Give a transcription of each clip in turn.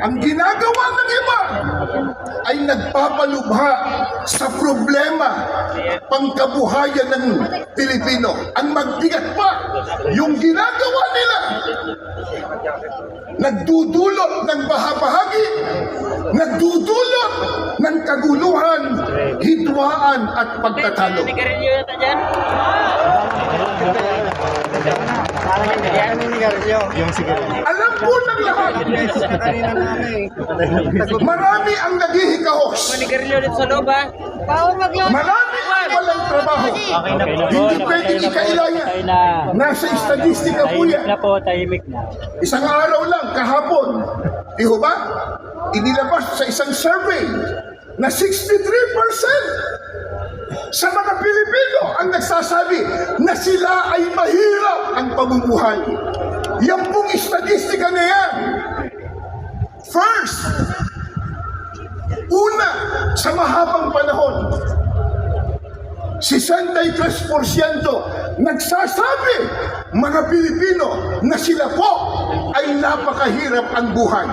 Ang ginagawa ng iba ay nagpapalubha sa problema pangkabuhayan ng Pilipino. Ang magbigat pa, yung ginagawa nila, nagdudulot ng bahabahagi, nagdudulot ng kaguluhan, hidwaan at pagtatalo. Yung sigarilyo. Alam po ng lahat, Kanina namin. marami ang naghihikahos. Sigarilyo dito sa loob ha. Bawal maglaro. Marami ang walang trabaho. Okay na po. Hindi pwedeng ikailangan. Nasa estadistika po yan. na po, tahimik na. Isang araw lang, kahapon, di ho ba? Inilabas sa isang survey na 63% sa mga Pilipino ang nagsasabi na sila ay mahirap ang pamumuhay. Yan pong estadistika na yan. First, una, sa mahabang panahon, 63% nagsasabi mga Pilipino na sila po ay napakahirap ang buhay.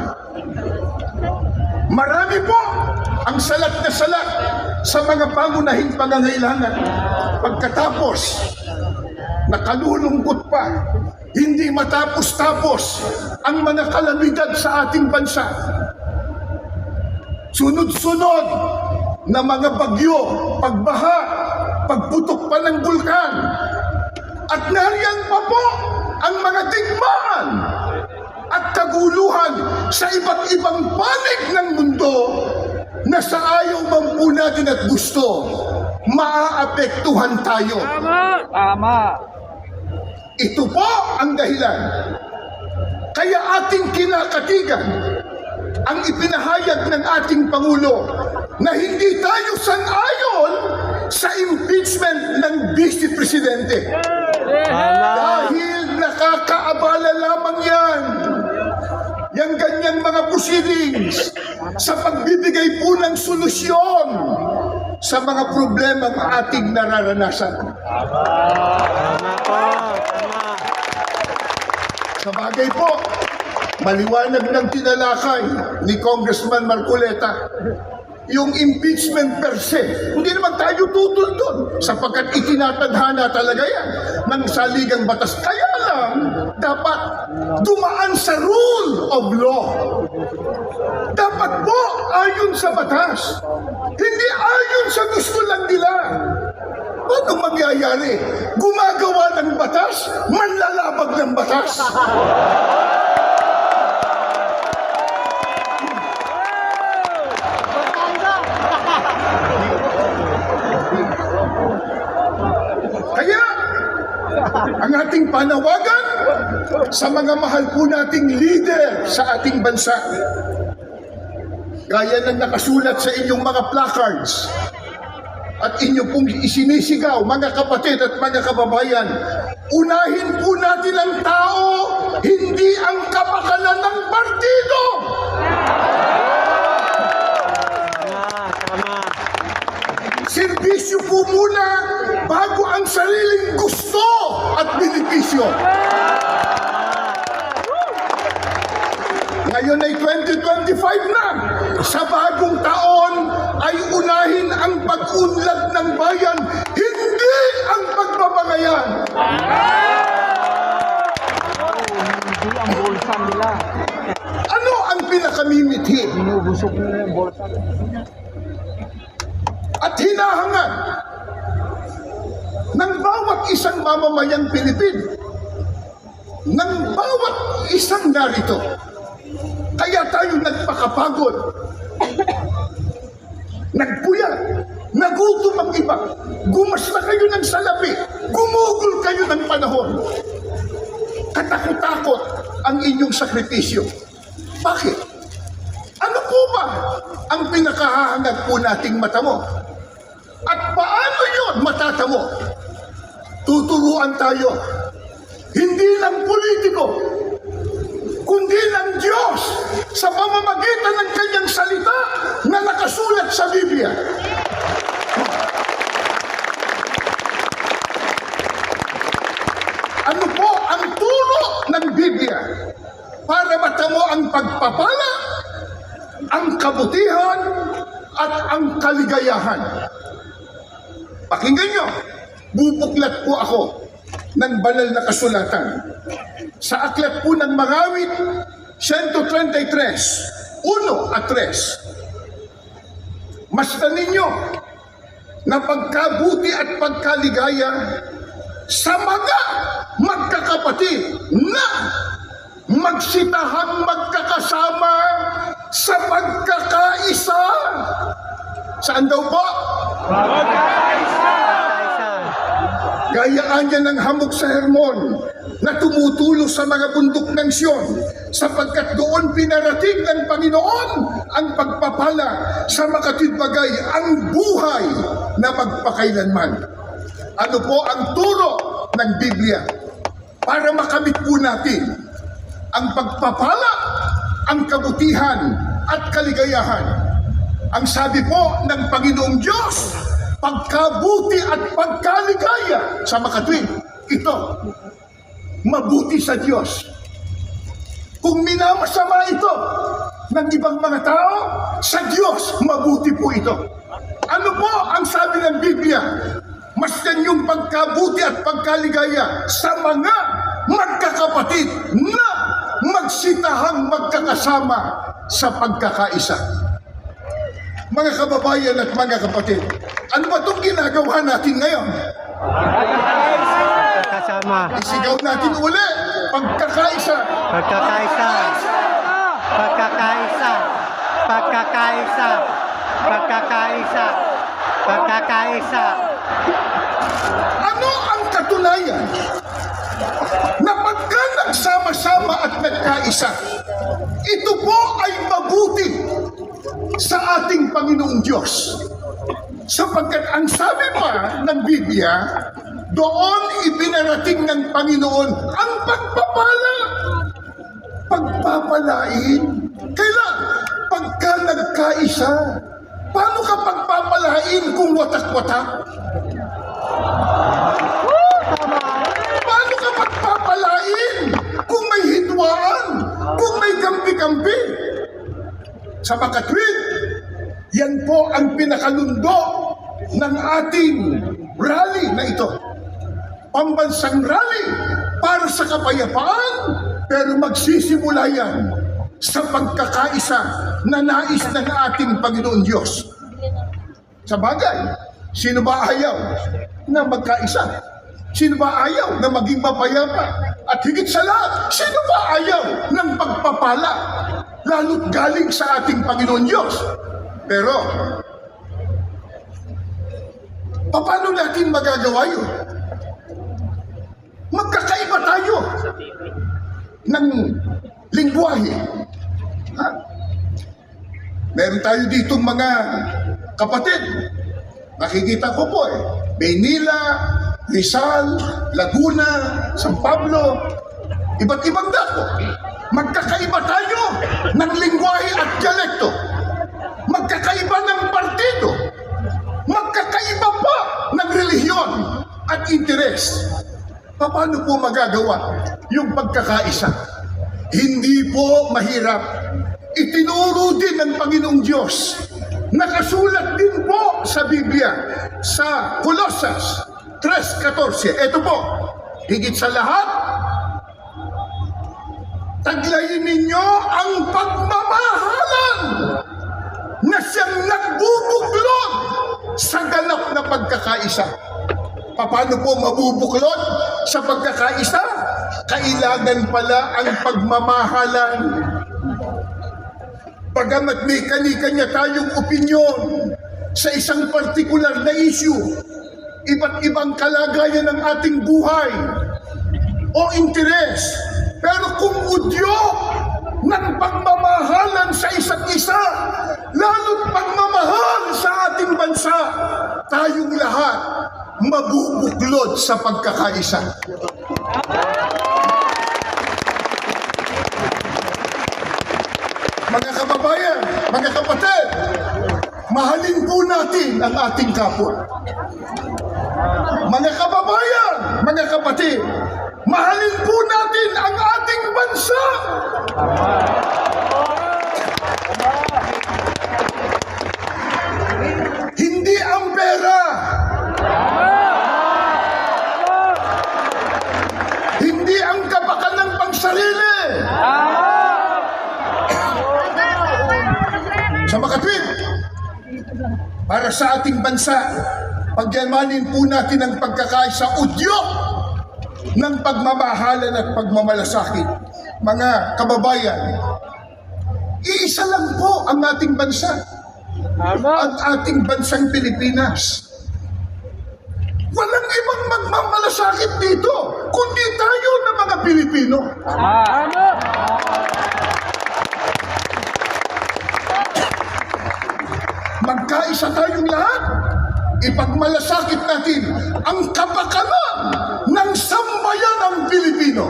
Marami po ang salat na salat sa mga pangunahing pangangailangan. Pagkatapos, nakalulungkot pa, hindi matapos-tapos ang mga kalamidad sa ating bansa. Sunod-sunod na mga bagyo, pagbaha, pagputok pa ng bulkan. At nariyan pa po ang mga digmaan at kaguluhan sa iba't ibang panig ng mundo na sa ayaw man po natin at gusto, maaapektuhan tayo. Tama. Ito po ang dahilan. Kaya ating kinakatigan ang ipinahayag ng ating Pangulo na hindi tayo sang-ayon sa impeachment ng Vice Presidente. Dahil nakakaabala lamang yan. Yang ganyang mga proceedings sa pagbibigay po ng solusyon sa mga problema ng ating nararanasan. Sa bagay po, maliwanag ng tinalakay ni Congressman Marcoleta yung impeachment per se. Hindi naman tayo tutol doon sapagkat itinatadhana talaga yan ng saligang batas. Kaya lang, dapat dumaan sa rule of law. Dapat po ayon sa batas. Hindi ayon sa gusto lang nila. Ano mangyayari? Gumagawa ng batas, manlalabag ng batas. Kaya, ang ating panawagan sa mga mahal po nating leader sa ating bansa, gaya ng nakasulat sa inyong mga placards, at inyo pong isinisigaw, mga kapatid at mga kababayan, unahin po natin ang tao, hindi ang kapakanan ng partido. Serbisyo po muna bago ang sariling gusto at benepisyo. Ngayon ay 2025 na. Sa bagong taon ay unahin ang pag-unlad ng bayan, hindi ang pagbabangayan. Hindi ang bulsa nila. Ano ang pinakamimithi Binubusog nila yung bulsa. at hinahangad ng bawat isang mamamayang Pilipino, ng bawat isang narito. Kaya tayo nagpakapagod, nagpuyat, nagutom ang iba, gumas na kayo ng salapi, gumugol kayo ng panahon. Katakot-takot ang inyong sakripisyo. Bakit? Ano po ba ang pinakahahangad po nating mata mo? At paano yun matatamo? Tuturuan tayo. Hindi lang politiko, kundi ng Diyos sa pamamagitan ng kanyang salita na nakasulat sa Biblia. Ano po ang turo ng Biblia? para matamo ang pagpapala, ang kabutihan, at ang kaligayahan. Pakinggan nyo, bubuklat po ako ng banal na kasulatan. Sa aklat po ng Mangawit, 133, 1 at 3. Masdan ninyo na pagkabuti at pagkaligaya sa mga magkakapatid na magsitahang magkakasama sa pagkakaisa. Saan daw po? Gayaan niya ng hamog sa Hermon na tumutulo sa mga bundok ng Sion sapagkat doon pinarating ng Panginoon ang pagpapala sa makatibagay ang buhay na magpakailanman. Ano po ang turo ng Biblia para makamit po natin ang pagpapala, ang kabutihan at kaligayahan. Ang sabi po ng Panginoong Diyos, pagkabuti at pagkaligaya sa makatwid. Ito, mabuti sa Diyos. Kung minamasama ito ng ibang mga tao, sa Diyos, mabuti po ito. Ano po ang sabi ng Biblia? Masdan yung pagkabuti at pagkaligaya sa mga magkakapatid na magsitahang magkakasama sa pagkakaisa. Mga kababayan at mga kapatid, ano ba itong ginagawa natin ngayon? Kasama. Isigaw natin uli, pagkakaisa. Pagkakaisa. Pagkakaisa. Pagkakaisa. Pagkakaisa. Pagkakaisa. Ano ang katunayan na pagka nagsama-sama at nagkaisa, ito po ay mabuti sa ating Panginoong Diyos. Sapagkat ang sabi pa ng Biblia, doon ibinarating ng Panginoon ang pagpapala. Pagpapalain. Kailan? Pagka nagkaisa. Paano ka pagpapalain kung watak-watak? Paano ka magpapalain kung may hidwaan, kung may kampi-kampi? Sa makatwid, yan po ang pinakalundo ng ating rally na ito. Pambansang rally para sa kapayapaan, pero magsisimula yan sa pagkakaisa na nais ng ating Panginoon Diyos. Sa bagay, sino ba ayaw na magkaisa? Sino ba ayaw na maging mapayapa? At higit sa lahat, sino ba ayaw ng pagpapala? Lalo't galing sa ating Panginoon Diyos. Pero, paano natin magagawa yun? Magkakaiba tayo ng lingwahe. Ha? Meron tayo ditong mga kapatid. Nakikita ko po eh. Maynila, Rizal, Laguna, San Pablo, iba't ibang dako. Magkakaiba tayo ng lingwahe at dialekto. Magkakaiba ng partido. Magkakaiba pa ng relihiyon at interes. Paano po magagawa yung pagkakaisa? Hindi po mahirap. Itinuro din ng Panginoong Diyos. Nakasulat din po sa Biblia sa Colossus 3.14. Ito po, higit sa lahat, taglayin ninyo ang pagmamahalan na siyang nagbubuklod sa ganap na pagkakaisa. Paano po mabubuklod sa pagkakaisa? Kailangan pala ang pagmamahalan. Bagamat may kani-kanya tayong opinyon sa isang partikular na issue, iba't ibang kalagayan ng ating buhay o interes. Pero kung udyo ng pagmamahalan sa isa't isa, lalo't pagmamahal sa ating bansa, tayong lahat mabubuklod sa pagkakaisa. Mga kababayan, mga kapatid, mahalin po natin ang ating kapwa. Mga kababayan, mga kapatid, mahalin po natin ang ating bansa. Para sa ating bansa, pagyamanin po natin ang pagkakaisa udyo ng pagmamahalan at pagmamalasakit. Mga kababayan, iisa lang po ang ating bansa. Ang ating bansang Pilipinas. Walang ibang magmamalasakit dito, kundi tayo na mga Pilipino. Magkaisa tayong lahat. Ipagmalasakit natin ang kapakanan ng sambayanang Pilipino.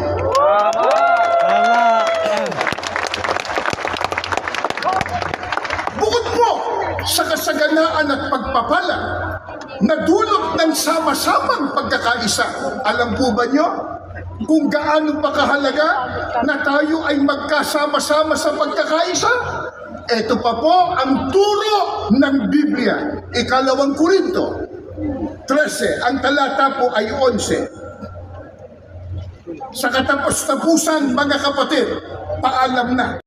Bukod po sa kasaganaan at pagpapala na dulot ng sama-samang pagkakaisa, alam po ba nyo kung gaano pa kahalaga na tayo ay magkasama-sama sa pagkakaisa? Ito pa po ang turo ng Biblia, ikalawang Korinto, 13, ang talata po ay 11. Sa katapos-tapusan, mga kapatid, paalam na.